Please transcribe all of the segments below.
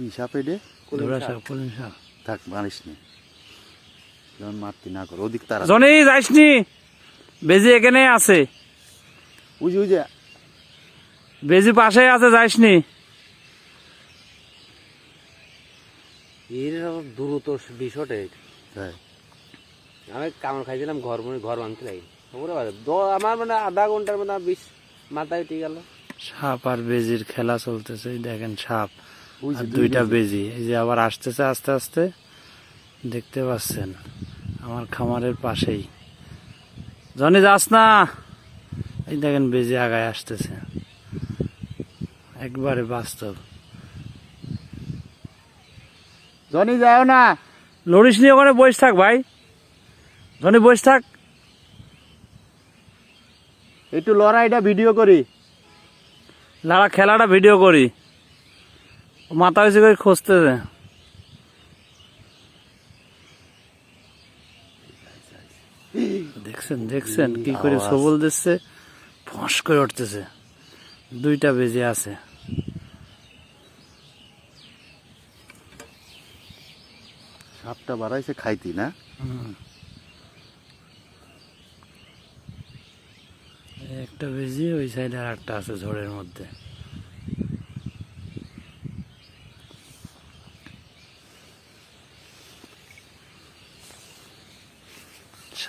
কি সাপ সাপ। থাক মারিস নি। যখন মারতি না কর ওদিক তারা। জনি যাইসনি বেজি এখানে আছে। বুঝি বুঝি বেজি পাশে আছে যাইসনি এর দ্রুত বিষয়টা তাই আমি কামড় খাইছিলাম ঘর ঘর বানতে লাগি। আমার মানে আধা ঘণ্টার মধ্যে বিষ মাথায় উঠে গেল। সাপ আর বেজির খেলা চলতেছে দেখেন সাপ। আর দুইটা বেজি। এই যে আবার আসতেছে আস্তে আস্তে। দেখতে পাচ্ছেন আমার খামারের পাশেই। জনি যাস না। এই দেখেন বেজি আগায় আসতেছে। একবারে বাস্তব। জনি যাও না। লড়িস নিয়ে ওখানে বসে থাক ভাই। জনি বসে থাক। একটু লড়াইটা ভিডিও করি। লড়া খেলাটা ভিডিও করি। মাথা হয়েছে করে খুঁজতেছে দেখছেন দেখছেন কি করে। সবল দিচ্ছে ফস করে উঠতেছে। দুইটা বেজে আছে। সাপটা বাড়াইছে খাইতি না? একটা বেজি ওই সাইডে আর একটা আছে ঝড়ের মধ্যে।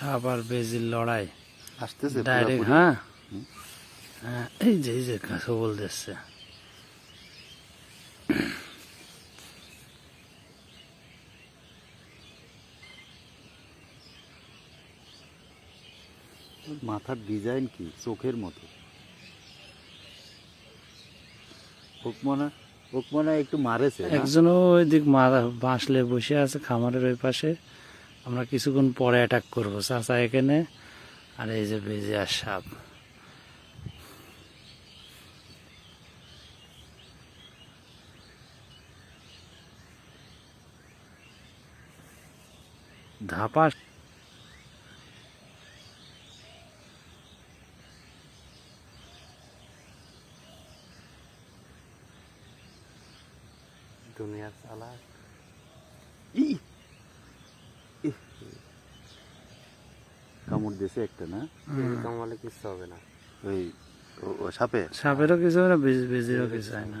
সাপ আর বেজির লড়াই। আসতেছে ডাইরেক্ট হ্যাঁ? হ্যাঁ এই যে এই যে সবল দিচ্ছে মাথার ডিজাইন কি? চোখের মতো। হয় একটু মারেছে একজন ওই দিক মারা বাঁশলে বসে আছে খামারের ওই পাশে। আমরা কিছুক্ষণ পরে অ্যাটাক করব। চাচা এখানে আর এই যে বেজে আর সাপ। ধাপা দুনিয়ার চালা ই! ইহ! কামড় দিয়েছে একটা না? কামালে কিচ্ছু হবে না। ওই সাপে? সাপেরও কিছু হয় না বেজিরও কিছু হয় না।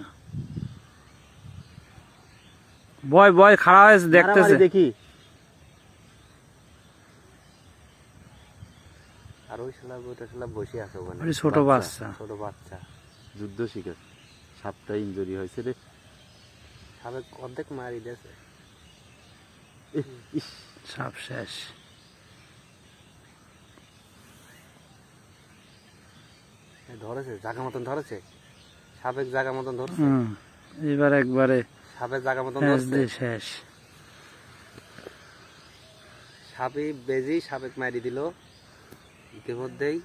বয় বয় খাড়া হয়েছে দেখতেছে। দেখি। আর ওই শালা ওইটা শালা বসে আছে ওখানে। ছোট বাচ্চা। ছোট বাচ্চা। যুদ্ধ শিকার। সাপটা ইঞ্জুরি হয়েছে রে। সাবে অর্ধেক মারি দিয়েছে। ইস শেষ। ধরেছে জায়গা মতন ধরেছে? সাবেক জায়গা মতন ধরছে? এবার একবারে সাবেক জায়গা মতন শেষ ধরছে? শেষ। সাপে বেজি সাবেক মারি দিল। ইতিমধ্যেই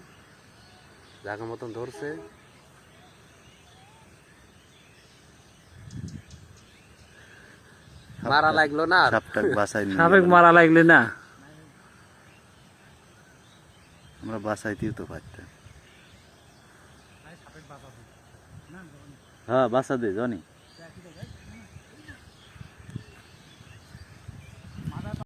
জায়গা মতন ধরছে। মারা লাগল না সাপেক মারা লাগলে না? আমরা বাসাইতেও তো পারতাম। হ্যাঁ বাসা দে জনি।